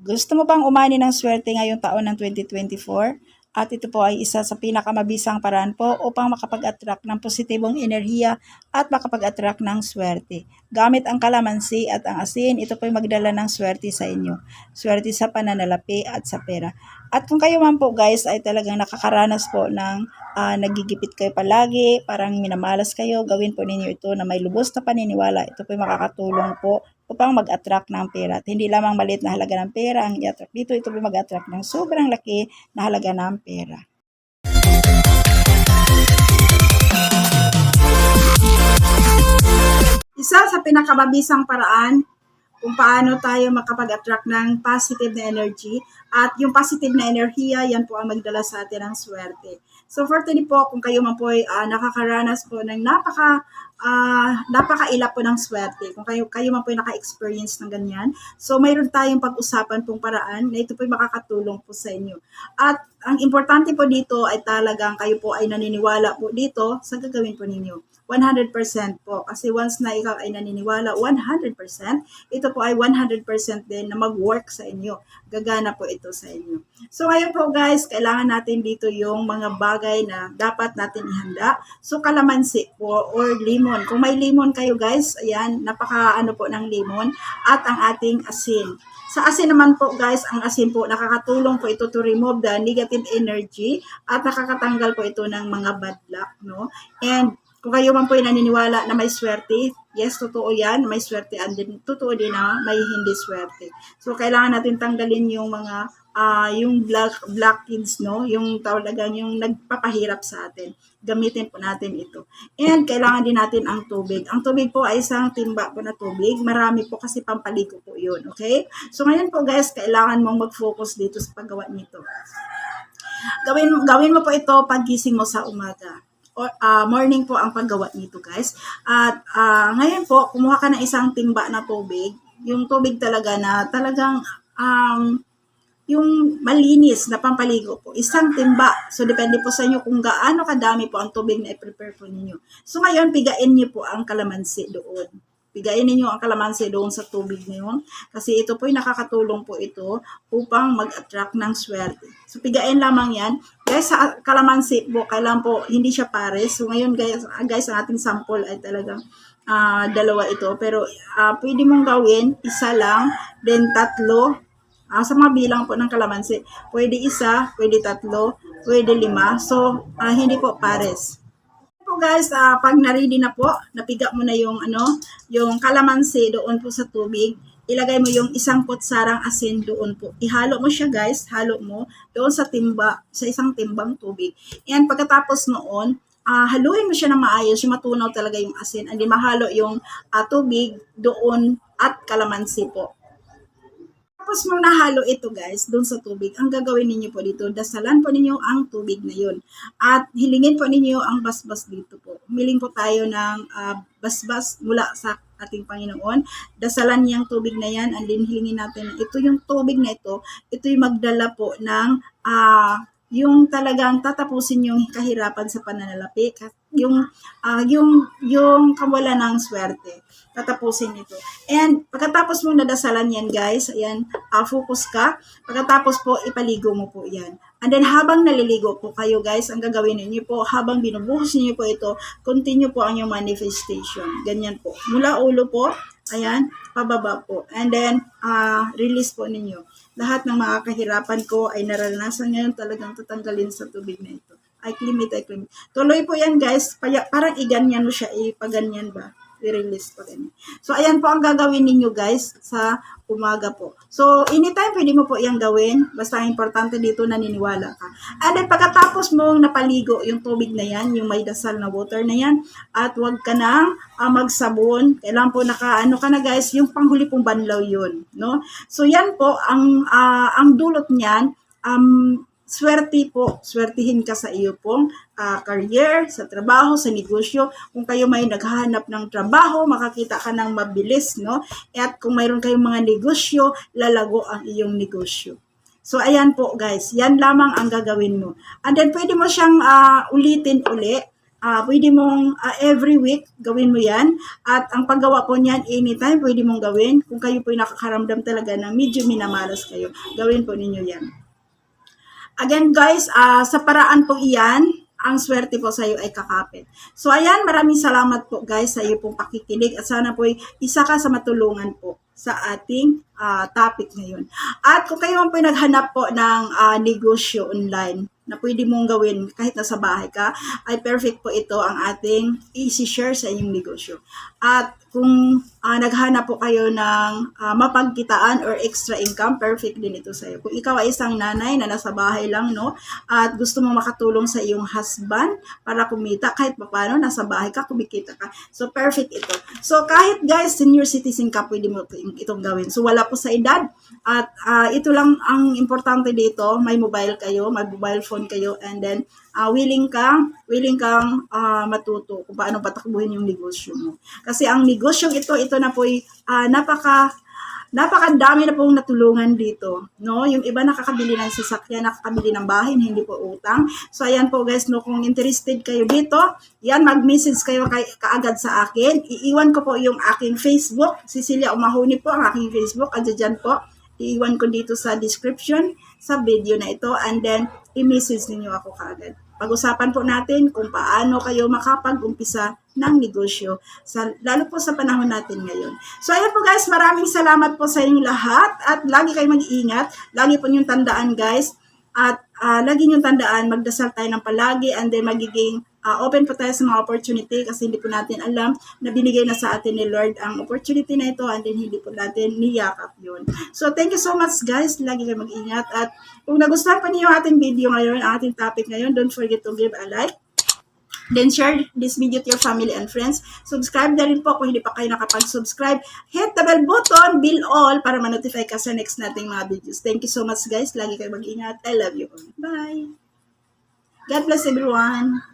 Gusto mo bang umani ng swerte ngayong taon ng 2024? At ito po ay isa sa pinakamabisang paraan po upang makapag-attract ng positibong enerhiya at makapag-attract ng swerte. Gamit ang kalamansi at ang asin, ito po ay magdala ng swerte sa inyo. Swerte sa pananalapi at sa pera. At kung kayo man po guys ay talagang nakakaranas po ng ah, nagigipit kayo palagi, parang minamalas kayo, gawin po ninyo ito na may lubos na paniniwala. Ito po makakatulong po upang mag-attract ng pera. At hindi lamang maliit na halaga ng pera ang i-attract dito, ito po mag-attract ng sobrang laki na halaga ng pera. Isa sa pinakamabisang paraan kung paano tayo makapag-attract ng positive na energy. At yung positive na enerhiya, yan po ang magdala sa atin ng swerte. So for today po, kung kayo man po ay ah, nakakaranas po ng napaka, ah, napakaila po ng swerte, kung kayo, kayo man po ay naka-experience ng ganyan, so mayroon tayong pag-usapan pong paraan na ito po ay makakatulong po sa inyo. At ang importante po dito ay talagang kayo po ay naniniwala po dito sa gagawin po ninyo. 100% po. Kasi once na ikaw ay naniniwala 100%, ito po ay 100% din na mag-work sa inyo. Gagana po ito sa inyo. So ngayon po guys, kailangan natin dito yung mga bagay na dapat natin ihanda. So kalamansi po or limon. Kung may limon kayo guys, ayan, napaka ano po ng limon at ang ating asin. Sa asin naman po guys, ang asin po nakakatulong po ito to remove the negative energy at nakakatanggal po ito ng mga bad luck, no? And kung kayo man po ay naniniwala na may swerte, yes, totoo yan, may swerte, and din, totoo din na may hindi swerte. So, kailangan natin tanggalin yung mga, ah yung black, black kids, no? Yung talagang yung nagpapahirap sa atin. Gamitin po natin ito. And, kailangan din natin ang tubig. Ang tubig po ay isang timba po na tubig. Marami po kasi pampaligo po yun, okay? So, ngayon po guys, kailangan mong mag-focus dito sa paggawa nito. Gawin, gawin mo po ito pagising mo sa umaga ah, morning po ang paggawa nito guys. At ah, ngayon po, kumuha ka ng isang timba na tubig. Yung tubig talaga na talagang um, yung malinis na pampaligo po, isang timba. So, depende po sa inyo kung gaano kadami po ang tubig na i-prepare po ninyo. So, ngayon, pigain niyo po ang kalamansi doon. Pigain ninyo ang kalamansi doon sa tubig na yun. Kasi ito po, nakakatulong po ito upang mag-attract ng swerte. So, pigain lamang yan. Guys, sa kalamansi po, kailangan po, hindi siya pares. So, ngayon, guys, ah, guys ang ating sample ay talagang ah, dalawa ito. Pero, ah, pwede mong gawin, isa lang, then tatlo, Ah, sa mga bilang po ng kalamansi, pwede isa, pwede tatlo, pwede lima. So, ah, hindi po pares. Po guys, ah, pag na-ready na po, napiga mo na yung ano, yung kalamansi doon po sa tubig. Ilagay mo yung isang kutsarang asin doon po. Ihalo mo siya guys, halo mo doon sa timba, sa isang timbang tubig. And pagkatapos noon, ah, haluin mo siya ng maayos, yung matunaw talaga yung asin. And mahalo yung ah, tubig doon at kalamansi po. Tapos mo nahalo ito guys, doon sa tubig, ang gagawin ninyo po dito, dasalan po ninyo ang tubig na yun. At hilingin po ninyo ang basbas dito po. Humiling po tayo ng ah, basbas mula sa ating Panginoon. Dasalan niyang tubig na yan and then hilingin natin na ito yung tubig na ito, ito yung magdala po ng ah, yung talagang tatapusin yung kahirapan sa pananalapi, yung ah, yung yung kawalan ng swerte. Tatapusin ito. And pagkatapos mo nadasalan yan, guys, ayan, ah, focus ka. Pagkatapos po, ipaligo mo po yan. And then habang naliligo po kayo, guys, ang gagawin ninyo po, habang binubuhos niyo po ito, continue po ang yung manifestation. Ganyan po. Mula ulo po, ayan, pababa po. And then, ah, release po ninyo. Lahat ng mga kahirapan ko ay naranasan ngayon talagang tatanggalin sa tubig na ito. I claim it, I claim it. Tuloy po yan, guys. Paya, parang iganyan mo siya, ipaganyan ba? I-release pa ganyan. So, ayan po ang gagawin ninyo guys sa umaga po. So, anytime pwede mo po iyang gawin. Basta importante dito naniniwala ka. And then, pagkatapos mong napaligo yung tubig na yan, yung may dasal na water na yan, at wag ka nang ah, magsabon. Kailangan po naka, ano ka na guys, yung panghuli pong banlaw yun. No? So, yan po, ang, ah, ang dulot niyan, um, swerte po, swertihin ka sa iyo pong ah, career, sa trabaho, sa negosyo. Kung kayo may naghahanap ng trabaho, makakita ka ng mabilis, no? At kung mayroon kayong mga negosyo, lalago ang iyong negosyo. So, ayan po guys, yan lamang ang gagawin mo. And then, pwede mo siyang ah, ulitin uli ah pwede mong ah, every week gawin mo yan. At ang paggawa po niyan, anytime pwede mong gawin. Kung kayo po nakakaramdam talaga na medyo minamalas kayo, gawin po ninyo yan. Again guys, ah, sa paraan po iyan, ang swerte po sa iyo ay kakapit. So ayan, maraming salamat po guys sa iyo pong pakikinig at sana po isa ka sa matulungan po sa ating ah, topic ngayon. At kung kayo po naghanap po ng ah, negosyo online na pwede mong gawin kahit nasa bahay ka, ay perfect po ito ang ating easy share sa inyong negosyo. At kung ah, naghanap po kayo ng ah, mapagkitaan or extra income, perfect din ito sa iyo. Kung ikaw ay isang nanay na nasa bahay lang, no, at gusto mo makatulong sa iyong husband para kumita, kahit pa paano, nasa bahay ka, kumikita ka. So, perfect ito. So, kahit guys, senior citizen ka, pwede mo ito- itong gawin. So, wala po sa edad. At ah, ito lang ang importante dito, may mobile kayo, may mobile phone kayo, and then, ah, willing kang, willing kang ah, matuto kung paano patakbuhin yung negosyo mo. Kasi ang negosyong ito, ito na po napaka napakadami na pong natulungan dito, no? Yung iba nakakabili ng sasakyan, nakakabili ng bahay, hindi po utang. So ayan po guys, no, kung interested kayo dito, yan mag-message kayo kay kaagad sa akin. Iiwan ko po yung aking Facebook, Cecilia Umahuni po ang aking Facebook, andyan dyan po. Iiwan ko dito sa description sa video na ito and then i-message ninyo ako kaagad. Pag-usapan po natin kung paano kayo makapag-umpisa ng negosyo, sa, lalo po sa panahon natin ngayon. So ayan po guys, maraming salamat po sa inyong lahat at lagi kayo mag-iingat. Lagi po niyong tandaan guys at ah, lagi niyong tandaan, magdasal tayo ng palagi and then magiging ah, open po tayo sa mga opportunity kasi hindi po natin alam na binigay na sa atin ni Lord ang opportunity na ito and then hindi po natin niyakap yun. So thank you so much guys. Lagi kayo mag-ingat at kung nagustuhan pa niyo ating video ngayon, ang ating topic ngayon, don't forget to give a like Then share this video to your family and friends. Subscribe na rin po kung hindi pa kayo nakapag-subscribe. Hit the bell button, bill all, para ma-notify ka sa next nating mga videos. Thank you so much guys. Lagi kayo mag-ingat. I love you all. Bye! God bless everyone.